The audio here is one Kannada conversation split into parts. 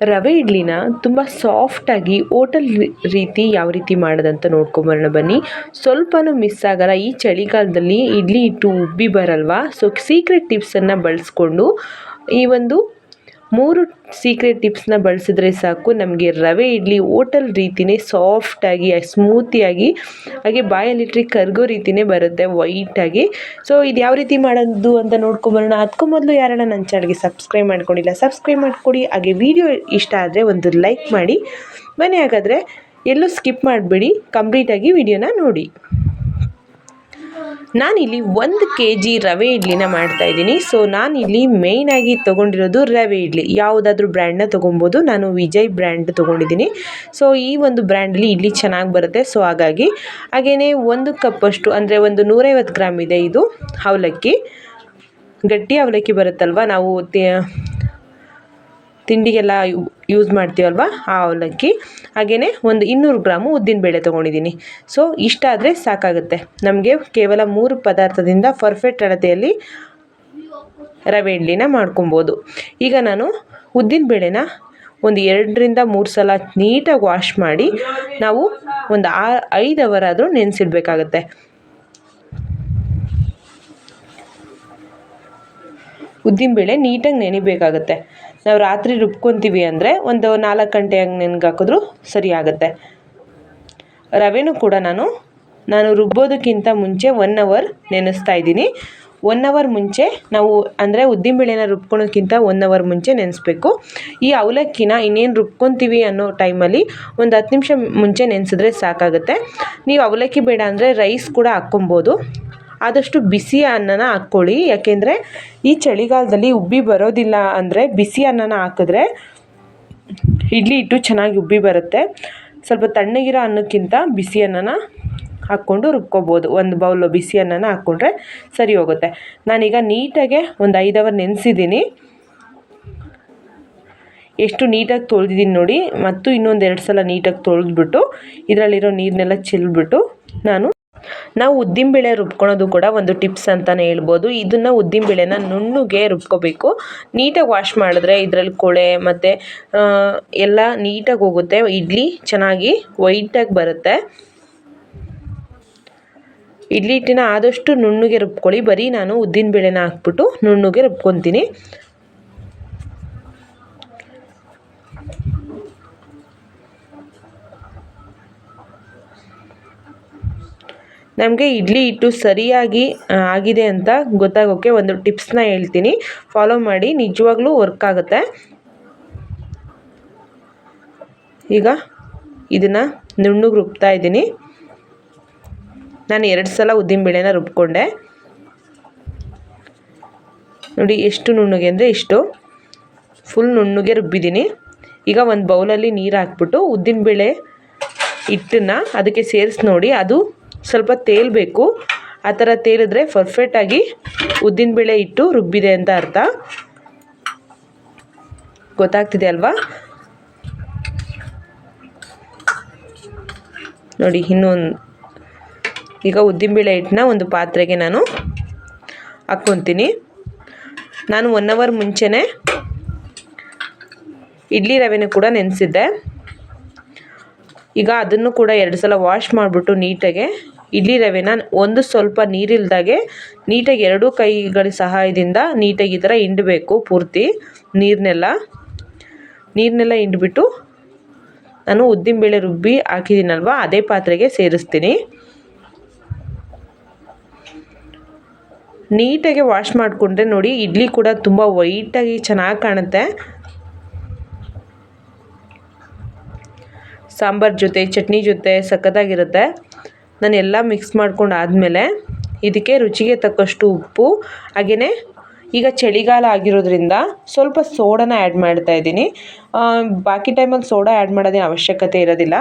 ರವೆ ಇಡ್ಲಿನ ತುಂಬ ಸಾಫ್ಟಾಗಿ ಓಟಲ್ ರೀತಿ ಯಾವ ರೀತಿ ಮಾಡೋದಂತ ನೋಡ್ಕೊಂಬರೋಣ ಬನ್ನಿ. ಸ್ವಲ್ಪನೂ ಮಿಸ್ ಆಗಲ್ಲ. ಈ ಚಳಿಗಾಲದಲ್ಲಿ ಇಡ್ಲಿ ಹಿಟ್ಟು ಉಬ್ಬಿ ಬರಲ್ವಾ? ಸೊ ಸೀಕ್ರೆಟ್ ಟಿಪ್ಸನ್ನು ಬಳಸ್ಕೊಂಡು ಈ ಒಂದು ಮೂರು ಸೀಕ್ರೆಟ್ ಟಿಪ್ಸ್ನ ಬಳಸಿದ್ರೆ ಸಾಕು. ನಮಗೆ ರವೆ ಇಡ್ಲಿ ಓಟಲ್ ರೀತಿಯೇ ಸಾಫ್ಟಾಗಿ ಸ್ಮೂತಿಯಾಗಿ ಹಾಗೆ ಬಾಯಲ್ಲಿಟ್ಟರೆ ಕರ್ಗೋ ರೀತಿಯೇ ಬರುತ್ತೆ ವೈಟಾಗಿ ಸೊ ಇದು ಯಾವ ರೀತಿ ಮಾಡೋದು ಅಂತ ನೋಡ್ಕೊಂಬರೋಣ ಅದಕ್ಕೂ ಮೊದಲು ಯಾರನ್ನ ನನ್ನ ಚಾನಲ್ಗೆ ಸಬ್ಸ್ಕ್ರೈಬ್ ಮಾಡ್ಕೊಂಡಿಲ್ಲ ಸಬ್ಸ್ಕ್ರೈಬ್ ಮಾಡಿಕೊಡಿ. ಹಾಗೆ ವಿಡಿಯೋ ಇಷ್ಟ ಆದರೆ ಒಂದು ಲೈಕ್ ಮಾಡಿ. ಮನೆ ಹಾಗಾದರೆ ಎಲ್ಲೂ ಸ್ಕಿಪ್ ಮಾಡಿಬಿಡಿ. ಕಂಪ್ಲೀಟಾಗಿ ವಿಡಿಯೋನ ನೋಡಿ. ನಾನಿಲ್ಲಿ ಒಂದು ಕೆ ಜಿ ರವೆ ಇಡ್ಲಿನ ಮಾಡ್ತಾಯಿದ್ದೀನಿ ಸೊ ನಾನಿಲ್ಲಿ ಮೇಯ್ನಾಗಿ ತೊಗೊಂಡಿರೋದು ರವೆ ಇಡ್ಲಿ. ಯಾವುದಾದ್ರೂ ಬ್ರ್ಯಾಂಡ್ನ ತೊಗೊಬೋದು. ನಾನು ವಿಜಯ್ ಬ್ರ್ಯಾಂಡ್ ತೊಗೊಂಡಿದ್ದೀನಿ. ಸೊ ಈ ಒಂದು ಬ್ರ್ಯಾಂಡಲ್ಲಿ ಇಡ್ಲಿ ಚೆನ್ನಾಗಿ ಬರುತ್ತೆ. ಸೊ ಹಾಗಾಗಿ ಹಾಗೆಯೇ ಒಂದು ಕಪ್ಪಷ್ಟು ಅಂದರೆ ಒಂದು ನೂರೈವತ್ತು ಗ್ರಾಮ್ ಇದೆ ಇದು, ಅವಲಕ್ಕಿ. ಗಟ್ಟಿ ಅವಲಕ್ಕಿ ಬರುತ್ತಲ್ವ? ನಾವು ತಿಂಡಿಗೆಲ್ಲ ಯೂಸ್ ಮಾಡ್ತೀವಲ್ವ? ಆ ಅವಲಕ್ಕಿ. ಹಾಗೆಯೇ ಒಂದು ಇನ್ನೂರು ಗ್ರಾಮು ಉದ್ದಿನಬೇಳೆ ತೊಗೊಂಡಿದ್ದೀನಿ. ಸೊ ಇಷ್ಟಾದರೆ ಸಾಕಾಗುತ್ತೆ. ನಮಗೆ ಕೇವಲ ಮೂರು ಪದಾರ್ಥದಿಂದ ಪರ್ಫೆಕ್ಟ್ ಅಳತೆಯಲ್ಲಿ ರವೆ ಇಡ್ಲಿನ ಮಾಡ್ಕೊಬೋದು. ಈಗ ನಾನು ಉದ್ದಿನ ಬೇಳೆನ ಒಂದು ಎರಡರಿಂದ ಮೂರು ಸಲ ನೀಟಾಗಿ ವಾಶ್ ಮಾಡಿ ನಾವು ಒಂದು ಆ ಐದು ಅವರ್ ಆದರೂ ನೆನೆಸಿಡ್ಬೇಕಾಗತ್ತೆ ಉದ್ದಿನಬೇಳೆ ನೀಟಾಗಿ ನೆನಿಬೇಕಾಗುತ್ತೆ. ನಾವು ರಾತ್ರಿ ರುಬ್ಕೊತೀವಿ ಅಂದರೆ ಒಂದು ನಾಲ್ಕು ಗಂಟೆ ಹಂಗೆ ನೆನ್ಗೆ ಹಾಕಿದ್ರೂ ಸರಿ ರವೆನೂ ಕೂಡ ನಾನು ನಾನು ರುಬ್ಬೋದಕ್ಕಿಂತ ಮುಂಚೆ ಒನ್ ಅವರ್ ನೆನೆಸ್ತಾ ಇದ್ದೀನಿ. ಒನ್ ಅವರ್ ಮುಂಚೆ ನಾವು ಅಂದರೆ ಉದ್ದಿನಬೇಳೆನ ರುಬ್ಕೊಳೋಕ್ಕಿಂತ ಒನ್ ಅವರ್ ಮುಂಚೆ ನೆನೆಸ್ಬೇಕು. ಈ ಅವಲಕ್ಕಿನ ಇನ್ನೇನು ರುಬ್ಕೊತೀವಿ ಅನ್ನೋ ಟೈಮಲ್ಲಿ ಒಂದು ಹತ್ತು ನಿಮಿಷ ಮುಂಚೆ ನೆನೆಸಿದ್ರೆ ಸಾಕಾಗುತ್ತೆ. ನೀವು ಅವಲಕ್ಕಿ ಬೇಡ ಅಂದರೆ ರೈಸ್ ಕೂಡ ಹಾಕ್ಕೊಬೋದು. ಆದಷ್ಟು ಬಿಸಿ ಅನ್ನನ ಹಾಕ್ಕೊಳ್ಳಿ. ಯಾಕೆಂದರೆ ಈ ಚಳಿಗಾಲದಲ್ಲಿ ಉಬ್ಬಿ ಬರೋದಿಲ್ಲ ಅಂದರೆ ಬಿಸಿ ಅನ್ನನ ಹಾಕಿದ್ರೆ ಇಡ್ಲಿ ಹಿಟ್ಟು ಚೆನ್ನಾಗಿ ಉಬ್ಬಿ ಬರುತ್ತೆ. ಸ್ವಲ್ಪ ತಣ್ಣಗಿರೋ ಅನ್ನಕ್ಕಿಂತ ಬಿಸಿ ಅನ್ನನ ಹಾಕ್ಕೊಂಡು ರುಬ್ಕೋಬೋದು. ಒಂದು ಬೌಲು ಬಿಸಿ ಅನ್ನನ ಹಾಕ್ಕೊಂಡ್ರೆ ಸರಿ ಹೋಗುತ್ತೆ. ನಾನೀಗ ನೀಟಾಗೆ ಒಂದು ಐದು ಅವರ್ ನೆನೆಸಿದ್ದೀನಿ. ಎಷ್ಟು ನೀಟಾಗಿ ತೊಳೆದಿದ್ದೀನಿ ನೋಡಿ. ಮತ್ತು ಇನ್ನೊಂದು ಎರಡು ಸಲ ನೀಟಾಗಿ ತೊಳೆದ್ಬಿಟ್ಟು ಇದರಲ್ಲಿರೋ ನೀರನ್ನೆಲ್ಲ ಚೆಲ್ಬಿಟ್ಟು ನಾನು ನಾವು ಉದ್ದಿನಬೇಳೆ ರುಬ್ಕೊಳೋದು ಕೂಡ ಒಂದು ಟಿಪ್ಸ್ ಅಂತಲೇ ಹೇಳ್ಬೋದು. ಇದನ್ನು ಉದ್ದಿನಬೇಳೆನ ನುಣ್ಣಗೆ ರುಬ್ಕೋಬೇಕು. ನೀಟಾಗಿ ವಾಶ್ ಮಾಡಿದ್ರೆ ಇದರಲ್ಲಿ ಕೊಳೆ ಮತ್ತು ಎಲ್ಲ ನೀಟಾಗಿ ಹೋಗುತ್ತೆ. ಇಡ್ಲಿ ಚೆನ್ನಾಗಿ ವೈಟಾಗಿ ಬರುತ್ತೆ. ಇಡ್ಲಿ ಹಿಟ್ಟಿನ ಆದಷ್ಟು ನುಣ್ಣಗೆ ರುಬ್ಕೊಳ್ಳಿ. ಬರೀ ನಾನು ಉದ್ದಿನ ಬೇಳೆನ ಹಾಕ್ಬಿಟ್ಟು ನುಣ್ಣಗೆ ರುಬ್ಕೊತೀನಿ. ನಮಗೆ ಇಡ್ಲಿ ಹಿಟ್ಟು ಸರಿಯಾಗಿ ಆಗಿದೆ ಅಂತ ಗೊತ್ತಾಗೋಕ್ಕೆ ಒಂದು ಟಿಪ್ಸ್ನ ಹೇಳ್ತೀನಿ. ಫಾಲೋ ಮಾಡಿ, ನಿಜವಾಗ್ಲೂ ವರ್ಕ್ ಆಗುತ್ತೆ. ಈಗ ಇದನ್ನು ನುಣ್ಣಗೆ ರುಬ್ತಾ ಇದ್ದೀನಿ. ನಾನು ಎರಡು ಸಲ ಉದ್ದಿನ ಉದ್ದಿನಬೇಳೆನ ರುಬ್ಕೊಂಡೆ. ನೋಡಿ, ಎಷ್ಟು ನುಣ್ಣಗೆ ಅಂದರೆ ಇಷ್ಟು. ಫುಲ್ ನುಣ್ಣಗೆ ರುಬ್ಬಿದ್ದೀನಿ. ಈಗ ಒಂದು ಬೌಲಲ್ಲಿ ನೀರು ಹಾಕ್ಬಿಟ್ಟು ಉದ್ದಿನಬೇಳೆ ಹಿಟ್ಟನ್ನು ಅದಕ್ಕೆ ಸೇರಿಸಿ ನೋಡಿ, ಅದು ಸ್ವಲ್ಪ ತೇಲಬೇಕು ಆ ಥರ ತೇಲಿದ್ರೆ ಪರ್ಫೆಕ್ಟಾಗಿ ಉದ್ದಿನಬೇಳೆ ಇಟ್ಟು ರುಬ್ಬಿದೆ ಅಂತ ಅರ್ಥ. ಗೊತ್ತಾಗ್ತಿದೆ ಅಲ್ವಾ? ನೋಡಿ, ಇನ್ನೊಂದು ಈಗ ಉದ್ದಿನಬೇಳೆ ಹಿಟ್ಟನ್ನ ಒಂದು ಪಾತ್ರೆಗೆ ನಾನು ಹಾಕ್ಕೊತೀನಿ. ನಾನು ಒನ್ ಅವರ್ ಮುಂಚೆನೇ ಇಡ್ಲಿ ರವೆನೂ ಕೂಡ ನೆನೆಸಿದ್ದೆ. ಈಗ ಅದನ್ನು ಕೂಡ ಎರಡು ಸಲ ವಾಶ್ ಮಾಡಿಬಿಟ್ಟು ನೀಟಾಗೆ, ಇಡ್ಲಿ ರವೆನ ಒಂದು ಸ್ವಲ್ಪ ನೀರಿಲ್ದಾಗೆ ನೀಟಾಗಿ ಎರಡೂ ಕೈಗಳ ಸಹಾಯದಿಂದ ನೀಟಾಗಿ ಈ ಥರ ಹಿಂಡಬೇಕು ಪೂರ್ತಿ ನೀರನ್ನೆಲ್ಲ ನೀರನ್ನೆಲ್ಲ ಹಿಂಡ್ಬಿಟ್ಟು ನಾನು ಉದ್ದಿನಬೇಳೆ ರುಬ್ಬಿ ಹಾಕಿದ್ದೀನಲ್ವ, ಅದೇ ಪಾತ್ರೆಗೆ ಸೇರಿಸ್ತೀನಿ. ನೀಟಾಗೆ ವಾಶ್ ಮಾಡಿಕೊಂಡ್ರೆ ನೋಡಿ, ಇಡ್ಲಿ ಕೂಡ ತುಂಬ ವೈಟಾಗಿ ಚೆನ್ನಾಗಿ ಕಾಣುತ್ತೆ. ಸಾಂಬಾರು ಜೊತೆ, ಚಟ್ನಿ ಜೊತೆ ಸಖತ್ತಾಗಿರುತ್ತೆ. ನಾನು ಎಲ್ಲ ಮಿಕ್ಸ್ ಮಾಡ್ಕೊಂಡು ಆದಮೇಲೆ ಇದಕ್ಕೆ ರುಚಿಗೆ ತಕ್ಕಷ್ಟು ಉಪ್ಪು ಹಾಗೆಯೇ ಈಗ ಚಳಿಗಾಲ ಆಗಿರೋದ್ರಿಂದ ಸ್ವಲ್ಪ ಸೋಡಾನ ಆ್ಯಡ್ ಮಾಡ್ತಾ ಇದ್ದೀನಿ. ಬಾಕಿ ಟೈಮಲ್ಲಿ ಸೋಡಾ ಆ್ಯಡ್ ಮಾಡೋದೇ ಅವಶ್ಯಕತೆ ಇರೋದಿಲ್ಲ.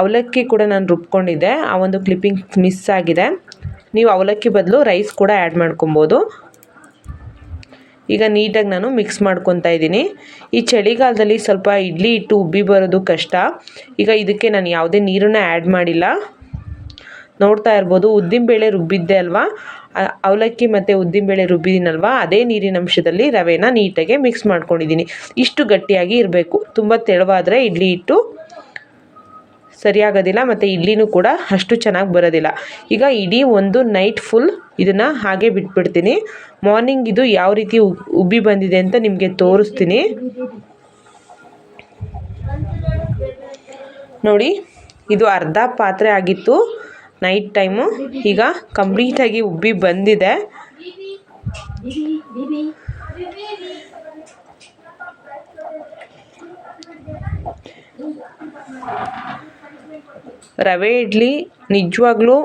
ಅವಲಕ್ಕಿ ಕೂಡ ನಾನು ರುಬ್ಕೊಂಡಿದ್ದೆ. ಆ ಒಂದು ಕ್ಲಿಪ್ಪಿಂಗ್ ಮಿಸ್ ಆಗಿದೆ. ನೀವು ಅವಲಕ್ಕಿ ಬದಲು ರೈಸ್ ಕೂಡ ಆ್ಯಡ್ ಮಾಡ್ಕೊಬೋದು. ಈಗ ನೀಟಾಗಿ ನಾನು ಮಿಕ್ಸ್ ಮಾಡ್ಕೊತಾ ಇದ್ದೀನಿ. ಈ ಚಳಿಗಾಲದಲ್ಲಿ ಸ್ವಲ್ಪ ಇಡ್ಲಿ ಇಟ್ಟು ಉಬ್ಬಿ ಬರೋದು ಕಷ್ಟ. ಈಗ ಇದಕ್ಕೆ ನಾನು ಯಾವುದೇ ನೀರನ್ನು ಆ್ಯಡ್ ಮಾಡಿಲ್ಲ. ನೋಡ್ತಾ ಇರ್ಬೋದು ಉದ್ದಿನಬೇಳೆ ರುಬ್ಬಿದ್ದೆ ಅಲ್ವಾ? ಅವಲಕ್ಕಿ ಮತ್ತು ಉದ್ದಿನಬೇಳೆ ರುಬ್ಬಿದ್ದೀನಲ್ವ? ಅದೇ ನೀರಿನ ಅಂಶದಲ್ಲಿ ರವೆನ ನೀಟಾಗಿ ಮಿಕ್ಸ್ ಮಾಡ್ಕೊಂಡಿದ್ದೀನಿ. ಇಷ್ಟು ಗಟ್ಟಿಯಾಗಿ ಇರಬೇಕು. ತುಂಬ ತೆಳುವಾದರೆ ಇಡ್ಲಿ ಹಿಟ್ಟು ಸರಿಯಾಗೋದಿಲ್ಲ ಮತ್ತು ಇಡ್ಲಿನೂ ಕೂಡ ಅಷ್ಟು ಚೆನ್ನಾಗಿ ಬರೋದಿಲ್ಲ. ಈಗ ಇಡೀ ಒಂದು ನೈಟ್ ಫುಲ್ ಇದನ್ನು ಹಾಗೆ ಬಿಟ್ಬಿಡ್ತೀನಿ. ಮಾರ್ನಿಂಗ್ ಇದು ಯಾವ ರೀತಿ ಉಬ್- ಉಬ್ಬಿ ಬಂದಿದೆ ಅಂತ ನಿಮಗೆ ತೋರಿಸ್ತೀನಿ. ನೋಡಿ, ಇದು ಅರ್ಧ ಪಾತ್ರೆ ಆಗಿತ್ತು. ನೈಟ್ ಟೈಮು ಈಗ ಕಂಪ್ಲೀಟಾಗಿ ಉಬ್ಬಿ ಬಂದಿದೆ. ರವೆ ಇಡ್ಲಿ ನಿಜವಾಗ್ಲೂ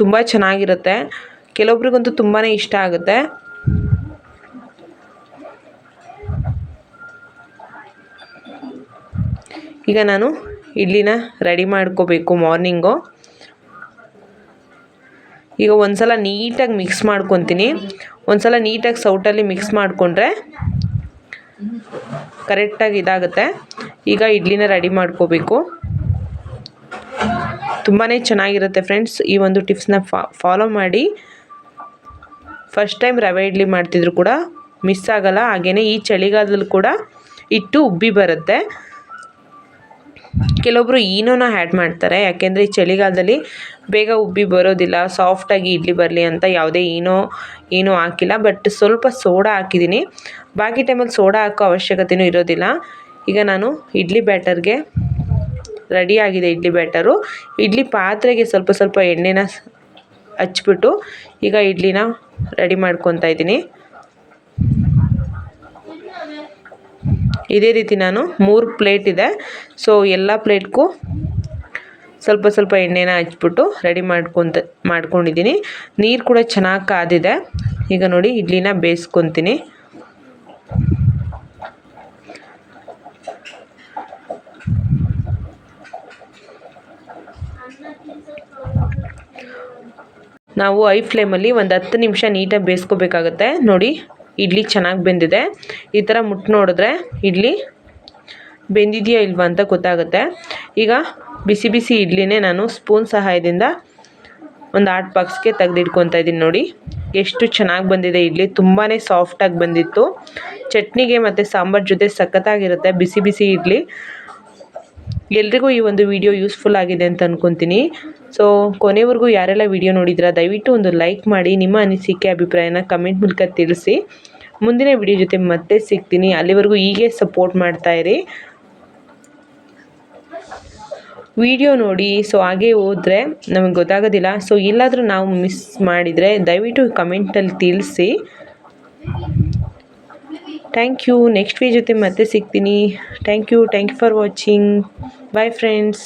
ತುಂಬ ಚೆನ್ನಾಗಿರುತ್ತೆ. ಕೆಲವೊಬ್ರಿಗಂತೂ ತುಂಬಾ ಇಷ್ಟ ಆಗುತ್ತೆ. ಈಗ ನಾನು ಇಡ್ಲಿನ ರೆಡಿ ಮಾಡ್ಕೋಬೇಕು ಮಾರ್ನಿಂಗು. ಈಗ ಒಂದ್ಸಲ ನೀಟಾಗಿ ಮಿಕ್ಸ್ ಮಾಡ್ಕೊತೀನಿ. ಒಂದ್ಸಲ ನೀಟಾಗಿ ಸೌಟಲ್ಲಿ ಮಿಕ್ಸ್ ಮಾಡಿಕೊಂಡ್ರೆ ಕರೆಕ್ಟಾಗಿ ಇದಾಗುತ್ತೆ. ಈಗ ಇಡ್ಲಿನ ರೆಡಿ ಮಾಡ್ಕೋಬೇಕು. ತುಂಬಾ ಚೆನ್ನಾಗಿರುತ್ತೆ ಫ್ರೆಂಡ್ಸ್ ಈ ಒಂದು ಟಿಪ್ಸ್ನ ಫಾಲೋ ಮಾಡಿ. ಫಸ್ಟ್ ಟೈಮ್ ರವೆ ಇಡ್ಲಿ ಮಾಡ್ತಿದ್ರು ಕೂಡ ಮಿಸ್ ಆಗಲ್ಲ. ಹಾಗೆಯೇ ಈ ಚಳಿಗಾಲದಲ್ಲಿ ಕೂಡ ಇಟ್ಟು ಉಬ್ಬಿ ಬರುತ್ತೆ. ಕೆಲವೊಬ್ಬರು ಈನೋನ ಆ್ಯಡ್ ಮಾಡ್ತಾರೆ. ಯಾಕೆಂದರೆ ಈ ಚಳಿಗಾಲದಲ್ಲಿ ಬೇಗ ಉಬ್ಬಿ ಬರೋದಿಲ್ಲ. ಸಾಫ್ಟಾಗಿ ಇಡ್ಲಿ ಬರಲಿ ಅಂತ ಯಾವುದೇ ಏನೋ ಏನೂ ಹಾಕಿಲ್ಲ. ಬಟ್ ಸ್ವಲ್ಪ ಸೋಡಾ ಹಾಕಿದ್ದೀನಿ. ಬಾಕಿ ಟೈಮಲ್ಲಿ ಸೋಡಾ ಹಾಕೋ ಅವಶ್ಯಕತೆಯೂ ಇರೋದಿಲ್ಲ. ಈಗ ನಾನು ಇಡ್ಲಿ ಬ್ಯಾಟರ್ಗೆ ರೆಡಿಯಾಗಿದೆ ಇಡ್ಲಿ ಬ್ಯಾಟರು. ಇಡ್ಲಿ ಪಾತ್ರೆಗೆ ಸ್ವಲ್ಪ ಸ್ವಲ್ಪ ಎಣ್ಣೆನ ಹಚ್ಬಿಟ್ಟು ಈಗ ಇಡ್ಲಿನ ರೆಡಿ ಮಾಡ್ಕೊತಾ ಇದ್ದೀನಿ. ಇದೇ ರೀತಿ ನಾನು ಮೂರು ಪ್ಲೇಟ್ ಇದೆ. ಸೊ ಎಲ್ಲ ಪ್ಲೇಟ್ಗೂ ಸ್ವಲ್ಪ ಸ್ವಲ್ಪ ಎಣ್ಣೆನ ಹಚ್ಬಿಟ್ಟು ರೆಡಿ ಮಾಡ್ಕೊತ ಮಾಡ್ಕೊಂಡಿದ್ದೀನಿ. ನೀರು ಕೂಡ ಚೆನ್ನಾಗಿ ಕಾದಿದೆ. ಈಗ ನೋಡಿ ಇಡ್ಲಿನ ಬೇಯಿಸ್ಕೊತೀನಿ. ನಾವು ಐ ಫ್ಲೇಮಲ್ಲಿ ಒಂದು ಹತ್ತು ನಿಮಿಷ ನೀಟಾಗಿ ಬೇಯಿಸ್ಕೋಬೇಕಾಗತ್ತೆ. ನೋಡಿ, ಇಡ್ಲಿ ಚೆನ್ನಾಗಿ ಬೆಂದಿದೆ. ಈ ಥರ ಮುಟ್ಟು ನೋಡಿದ್ರೆ ಇಡ್ಲಿ ಬೆಂದಿದೆಯಾ ಇಲ್ವಾ ಅಂತ ಗೊತ್ತಾಗುತ್ತೆ. ಈಗ ಬಿಸಿ ಬಿಸಿ ಇಡ್ಲಿನೇ ನಾನು ಸ್ಪೂನ್ ಸಹಾಯದಿಂದ ಒಂದು ಆರ್ಟ್ ಬಾಕ್ಸ್ಗೆ ತೆಗೆದಿಟ್ಕೊತಾ ಇದ್ದೀನಿ. ನೋಡಿ, ಎಷ್ಟು ಚೆನ್ನಾಗಿ ಬಂದಿದೆ ಇಡ್ಲಿ. ತುಂಬಾ ಸಾಫ್ಟಾಗಿ ಬಂದಿತ್ತು. ಚಟ್ನಿಗೆ ಮತ್ತು ಸಾಂಬಾರು ಜೊತೆ ಸಖತ್ತಾಗಿರುತ್ತೆ ಬಿಸಿ ಬಿಸಿ ಇಡ್ಲಿ. ಎಲ್ರಿಗೂ ಈ ಒಂದು ವಿಡಿಯೋ ಯೂಸ್ಫುಲ್ ಆಗಿದೆ ಅಂತ ಅಂದ್ಕೊತೀನಿ ಸೊ ಕೊನೆವರೆಗೂ ಯಾರೆಲ್ಲ ವಿಡಿಯೋ ನೋಡಿದ್ರ ದಯವಿಟ್ಟು ಒಂದು ಲೈಕ್ ಮಾಡಿ, ನಿಮ್ಮ ಅನಿಸಿಕೆ, ಅಭಿಪ್ರಾಯನ ಕಮೆಂಟ್ ಮೂಲಕ ತಿಳಿಸಿ. ಮುಂದಿನ ವಿಡಿಯೋ ಜೊತೆ ಮತ್ತೆ ಸಿಗ್ತೀನಿ. ಅಲ್ಲಿವರೆಗೂ ಹೀಗೆ ಸಪೋರ್ಟ್ ಮಾಡ್ತಾ ಇರಿ. ವಿಡಿಯೋ ನೋಡಿ ಸೊ ಹಾಗೆ ಹೋದರೆ ನಮಗೆ ಗೊತ್ತಾಗೋದಿಲ್ಲ. ಸೊ ಎಲ್ಲಾದರೂ ನಾವು ಮಿಸ್ ಮಾಡಿದರೆ ದಯವಿಟ್ಟು ಕಮೆಂಟಲ್ಲಿ ತಿಳಿಸಿ. ಥ್ಯಾಂಕ್ ಯು ನೆಕ್ಸ್ಟ್ ವೀ ಜೊತೆ ಮತ್ತೆ ಸಿಗ್ತೀನಿ. Thank you thank you for watching bye friends